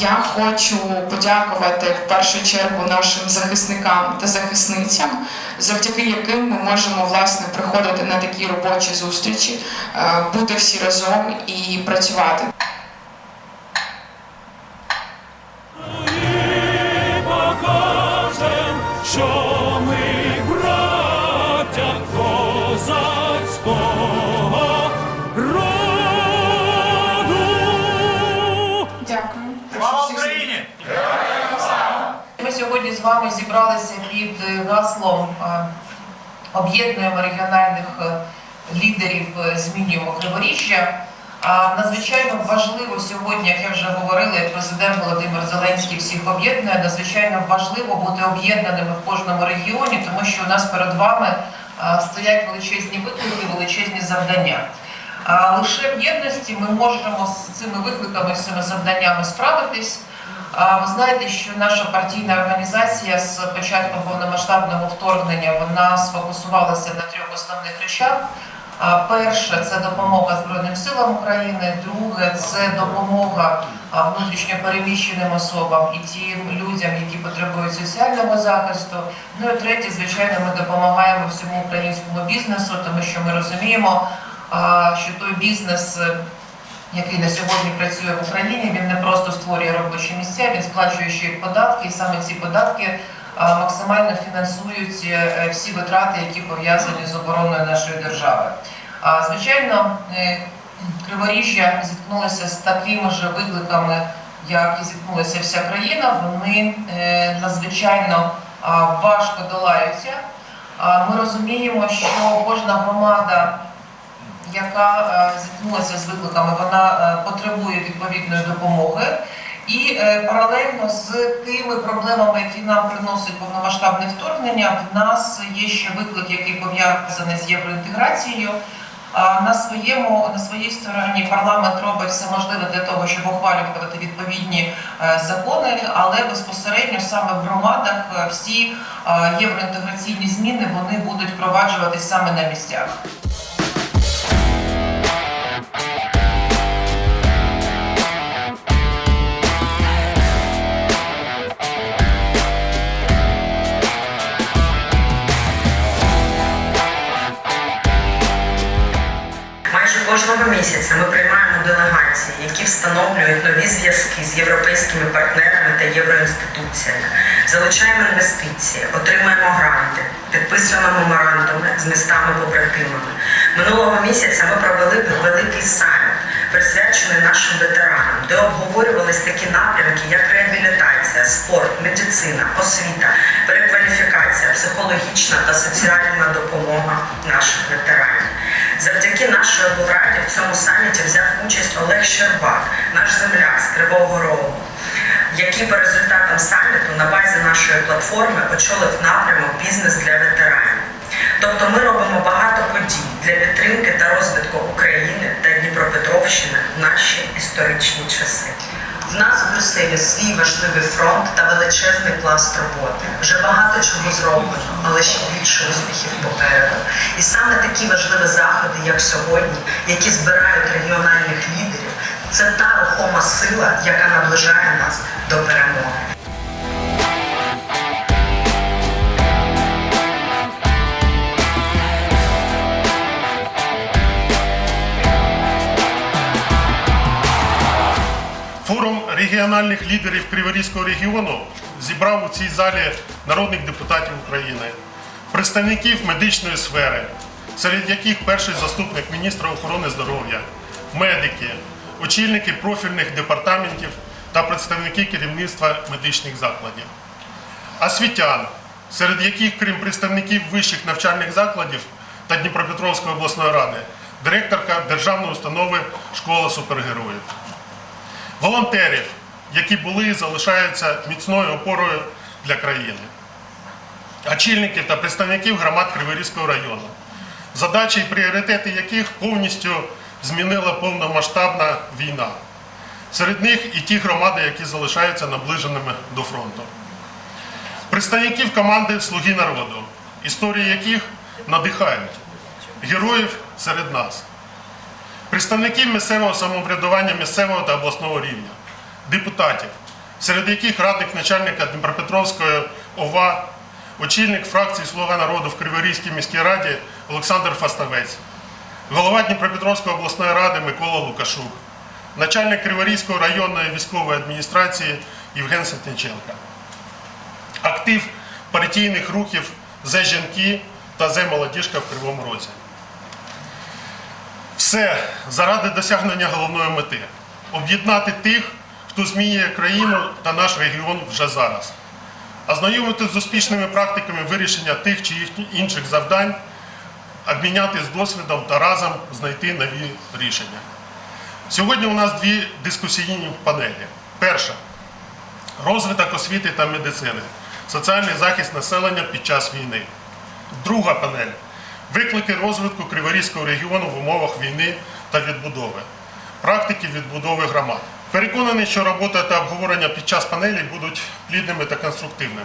Я хочу подякувати в першу чергу нашим захисникам та захисницям, завдяки яким ми можемо власне приходити на такі робочі зустрічі, е, бути всі разом і працювати. З вами зібралися під е, гаслом е, об'єднуємо регіональних е, лідерів, змінюємо Криворіжжя. Надзвичайно важливо сьогодні, як я вже говорила, як президент Володимир Зеленський всіх об'єднує, надзвичайно важливо бути об'єднаними в кожному регіоні, тому що у нас перед вами стоять величезні виклики, величезні завдання. Лише в єдності ми можемо з цими викликами, з цими завданнями справитись. Ви знаєте, що наша партійна організація з початком повномасштабного вторгнення вона сфокусувалася на трьох основних речах. Перше це допомога Збройним силам України. Друге це допомога а, внутрішньо переміщеним особам і тим людям, які потребують соціального захисту. Ну і третє, звичайно, ми допомагаємо всьому українському бізнесу, тому що ми розуміємо, що той бізнес. Який на сьогодні працює в Україні, він не просто створює робочі місця, він сплачує ще й податки, і саме ці податки максимально фінансують е, всі витрати, які пов'язані з обороною нашої держави. Звичайно, е, Криворіжжя зіткнулося з такими ж викликами, як і зіткнулася вся країна. Вони е, надзвичайно важко долаються. Ми розуміємо, що кожна громада яка е, зіткнулася з викликами, вона е, потребує відповідної допомоги. І е, паралельно з тими проблемами, які нам приносить повномасштабне вторгнення, в нас є ще виклик, який пов'язаний з євроінтеграцією. На своєму на своїй стороні парламент робить все можливе для того, щоб ухвалювати відповідні закони, але безпосередньо саме в громадах всі євроінтеграційні зміни вони будуть впроваджуватись саме на місцях. Кожного місяця ми приймаємо делегації, які встановлюють нові зв'язки з європейськими партнерами та євроінституціями, залучаємо інвестиції, отримуємо гранти, підписуємо меморандуми з містами-побратимами. Минулого місяця ми провели великий саміт, присвячений нашим ветеранам, де обговорювались такі напрямки, як реабілітація, спорт, медицина, освіта, перекваліфікація, психологічна та соціальна допомога наших ветеранів. Завдяки нашій облраді в цьому саміті взяв участь Олег Щербак, наш земляк з Кривого Рогу, який по результатам саміту на базі нашої платформи очолив напрямок бізнес для ветеранів. Тобто ми робимо багато подій для підтримки та розвитку України та Дніпропетровщини в наші історичні часи. В нас в Брюсселі свій важливий фронт та величезний пласт роботи. Вже багато чого зроблено, але ще більше успіхів попереду. І саме такі важливі заходи, як сьогодні, які збирають регіональних лідерів, це та рухома сила, яка наближає нас до перемоги. Форум регіональних лідерів Криворізького регіону зібрав у цій залі народних депутатів України, представників медичної сфери, серед яких перший заступник міністра охорони здоров'я, медики, очільники профільних департаментів та представники керівництва медичних закладів, освітян, серед яких, крім представників вищих навчальних закладів та Дніпропетровської обласної ради, директорка державної установи Школа супергероїв волонтерів, які були і залишаються міцною опорою для країни, очільників та представників громад Криворізького району, задачі і пріоритети яких повністю змінила повномасштабна війна. Серед них і ті громади, які залишаються наближеними до фронту. Представників команди Слуги народу, історії яких надихають героїв серед нас представників місцевого самоврядування місцевого та обласного рівня, депутатів, серед яких радник начальника Дніпропетровської ОВА, очільник фракції Слуга народу в Криворізькій міській раді Олександр Фаставець, голова Дніпропетровської обласної ради Микола Лукашук, начальник Криворізької районної військової адміністрації Євген Сатніченко. Актив партійних рухів «Зе жінки» та «Зе молодіжка» в Кривому Розі. Все заради досягнення головної мети об'єднати тих, хто змінює країну та наш регіон вже зараз, ознайомитися з успішними практиками вирішення тих чи інших завдань, обмінятися досвідом та разом знайти нові рішення. Сьогодні у нас дві дискусійні панелі. Перша розвиток освіти та медицини, соціальний захист населення під час війни. Друга панель виклики розвитку Криворізького регіону в умовах війни та відбудови, практики відбудови громад. Переконаний, що робота та обговорення під час панелі будуть плідними та конструктивними.